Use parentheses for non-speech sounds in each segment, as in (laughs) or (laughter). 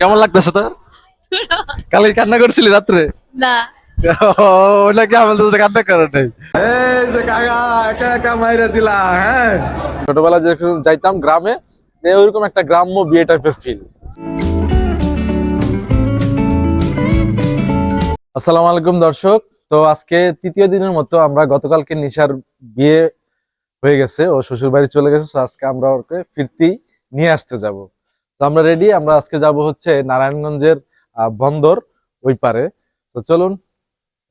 কেমন লাগতেছে তোর? কালকে কান্না করছিলি রাত্রে? না। ওটা আমাদের সাথে কান্না করে নাই? এই যে কাকা একা একা মাইরা দিলা হ্যাঁ? ছোটবেলা যাইতাম গ্রামে ওইরকম একটা গ্রাম্য বিয়ে টাইপের ফিল আসসালামু আলাইকুম দর্শক। তো আজকে তৃতীয় দিনের মতো আমরা গতকালকে নিশার বিয়ে হয়ে গেছে ও শ্বশুর বাড়ি চলে গেছে তো আজকে আমরা ওকে ফিরতি নিয়ে আসতে যাব। তো আমরা রেডি আমরা আজকে যাব হচ্ছে নারায়ণগঞ্জের বন্দর ওই পারে। তো চলুন,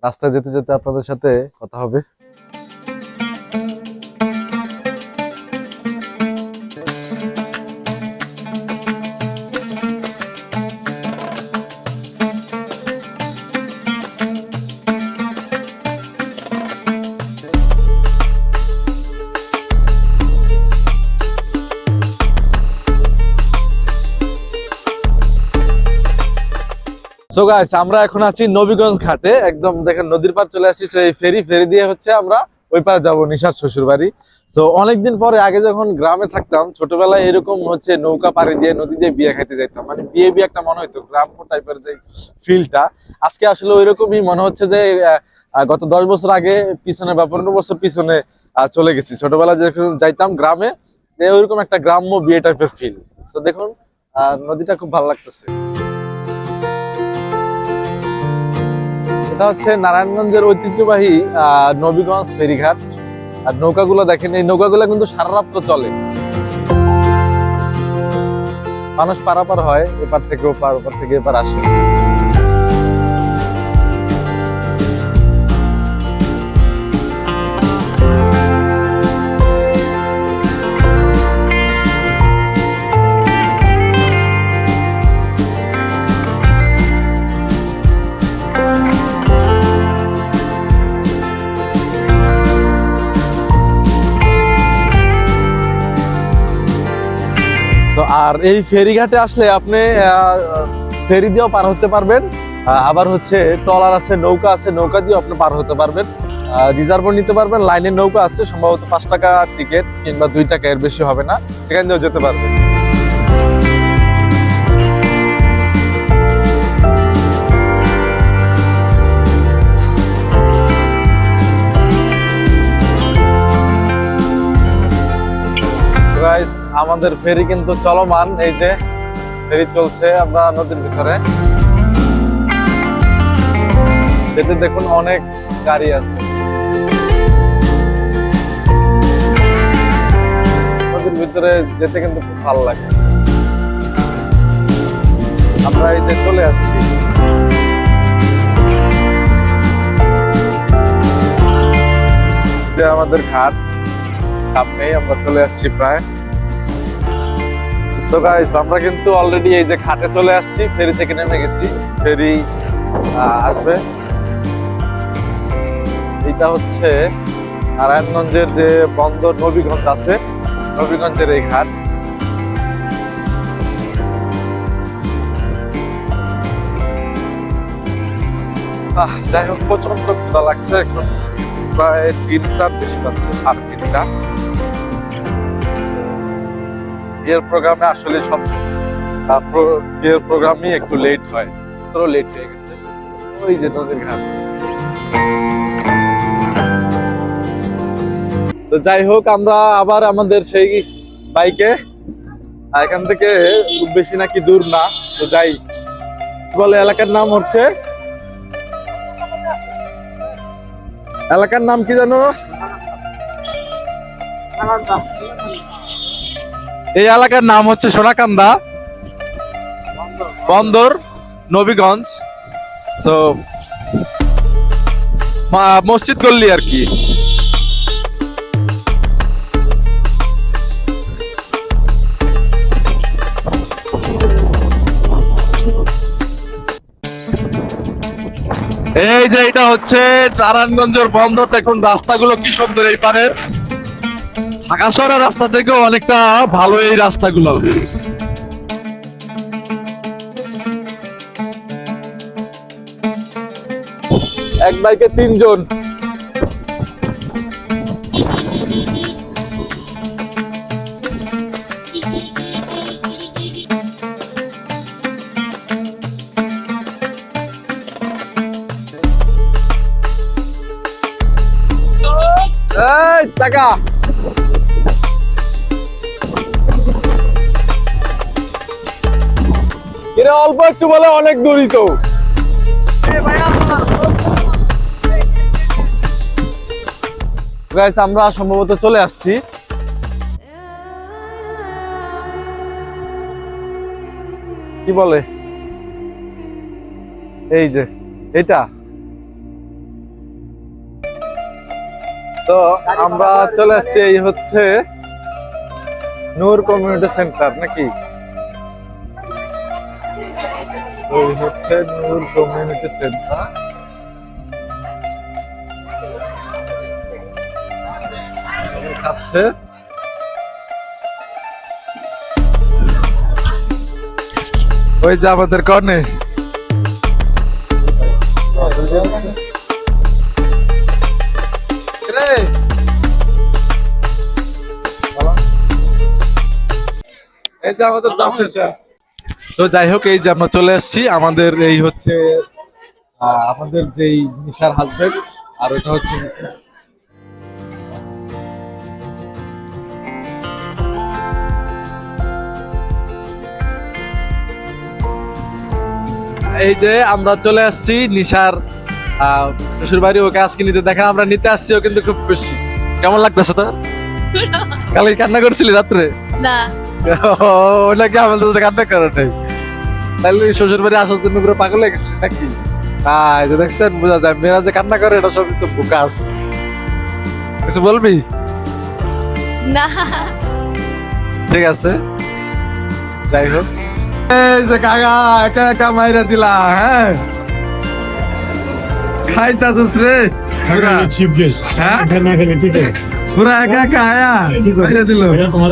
রাস্তায় যেতে যেতে আপনাদের সাথে কথা হবে। সো গাইস আমরা এখন আছি নবীগঞ্জ ঘাটে। একদম দেখেন নদীর পার চলে আসি সেই ফেরি ফেরি দিয়ে হচ্ছে আমরা ওই পারে যাব, নিশার শ্বশুর বাড়ি। তো অনেকদিন পরে, আগে যখন গ্রামে থাকতাম, ছোটবেলায় এরকম হচ্ছে নৌকা পাড়ি দিয়ে, নদী দিয়ে বিয়ে খাইতে যাইতাম। মানে বিয়ে বিয়ে একটা মনে হইতো গ্রাম টাইপের যে ফিলটা আজকে আসলে ওইরকমই মনে হচ্ছে যে গত দশ বছর আগে পিছনে বা পনেরো বছর পিছনে চলে গেছি। ছোটবেলায় যেরকম যাইতাম গ্রামে ওইরকম একটা গ্রাম্য বিয়ে টাইপের ফিল তো দেখুন নদীটা খুব ভালো লাগতেছে। এটা হচ্ছে নারায়ণগঞ্জের ঐতিহ্যবাহী নবীগঞ্জ ফেরিঘাট। আর নৌকাগুলো দেখেন, এই নৌকাগুলো কিন্তু সারা রাত্র চলে। মানুষ পারাপার হয়, এপার থেকে ওপার ওপার থেকে এপার আসে। আর এই ফেরিঘাটে আসলে আপনি ফেরি দিয়েও পার হতে পারবেন। আবার হচ্ছে ট্রলার আছে, নৌকা আছে, নৌকা দিয়েও আপনি পার হতে পারবেন। রিজার্ভও নিতে পারবেন, লাইনের নৌকা আছে, সম্ভবত পাঁচ টাকা টিকিট কিংবা দুই টাকা এর বেশি হবে না, সেখান দিয়েও যেতে পারবেন। গাইস আমাদের ফেরি কিন্তু চলমান। এই যে, ফেরি চলছে আমরা নদীর ভিতরে। যেতে দেখুন অনেক গাড়ি আছে। নদীর ভিতরে যেতে কিন্তু খুব ভালো লাগছে। আমরা এই যে চলে আসছি। আমাদের ঘাট। সামনেই আমরা চলে আসছি প্রায়। সো গাইস আমরা কিন্তু অলরেডি এই যে ঘাটে চলে আসছি, ফেরি থেকে নেমে গেছি, ফেরি আসবে। এটা হচ্ছে নারায়ণগঞ্জের যে বন্দর নবীগঞ্জ আছে, নবীগঞ্জের এই ঘাট। যাই হোক প্রচণ্ড ক্ষুধা লাগছে এখন। প্রায় তিনটার বেশি পাচ্ছে সাড়ে তিনটা। বিয়ের প্রোগ্রামে আসলে সব বিয়ের প্রোগ্রামই একটু লেট হয়। তোরও লেট হয়ে গেছে। ওই যে নদীর ঘাট। তো যাই হোক, আমরা আবার আমাদের সেই বাইকে এখান থেকে খুব বেশি নাকি দূর না, তো যাই। বলে, এলাকার নাম হচ্ছে? এলাকার নাম কি জানো? এই এলাকার নাম হচ্ছে সোনাকান্দা। বন্দর, নবীগঞ্জ। সো মসজিদ গল্লি আর কি। এই যে এটা হচ্ছে নারায়ণগঞ্জের বন্দর, দেখুন রাস্তাগুলো কি সুন্দর এই পারের। ঢাকা শহরের রাস্তা থেকে অনেকটা ভালো এই রাস্তাগুলো। এক বাইকে তিনজন। টাকা। এরা অল্প একটু বলে অনেক দূরই তো। আমরা সম্ভবত চলে আসছি। কি বলে? এই যে, এটা। তো আমরা চলে আসছি, এই হচ্ছে নূর কমিউনিটি সেন্টার, নাকি? ওই হচ্ছে নূর কমিউনিটি সেন্টার। খাচ্ছে। ওই যে আমাদের কর্নে এই যে আমাদের জাফর তো যাই হোক এই যে আমরা চলে আসছি আমাদের এই হচ্ছে আমাদের যেই নিশার হাজবেন্ড আর ওটা হচ্ছে এই যে আমরা চলে আসছি নিশার শ্বশুর বাড়ি ওকে আজকে নিতে দেখা আমরা নিতে আসছি ও কিন্তু খুব খুশি। কেমন লাগতেছে তোর? (laughs) কালকে কান্না করছিলি রাত্রে? না। (laughs) ওনাকে আমাদের কান্না করে নাই? তাহলে শ্বশুর বাড়ি আসার জন্য পুরো পাগল হয়ে গেছিল নাকি? হ্যাঁ এই যে দেখছেন বোঝা যায় মেয়েরা যে কান্না করে এটা সবই তো বুকাস কিছু বলবি? না। ঠিক আছে। যাই হোক। এই যে কাকা একা একা মাইরা দিলা হ্যাঁ? খাইতাছিস রে। পুরা। চিফ গেস্ট হ্যাঁ? না খেলে ঠিক আছে পুরা একা একা আয়া মাইরা দিল। তোমার?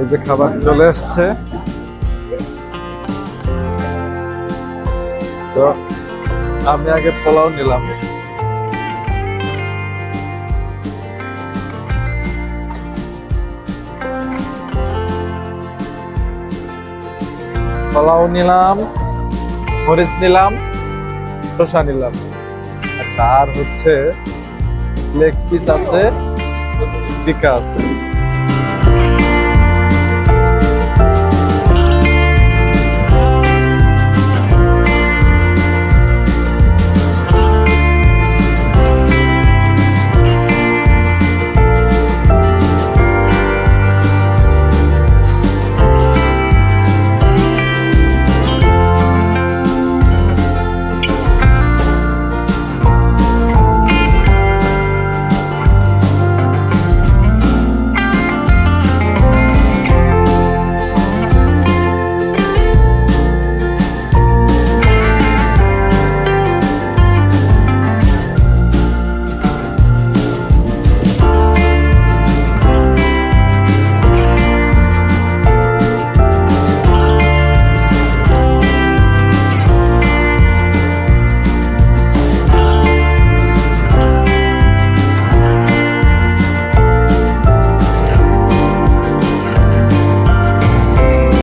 এই যে খাবার চলে আসছে তো আমি আগে পোলাও নিলাম। পোলাও নিলাম, মরিচ নিলাম, শসা নিলাম। আচ্ছা আর হচ্ছে লেগ পিস আছে, টিকা আছে।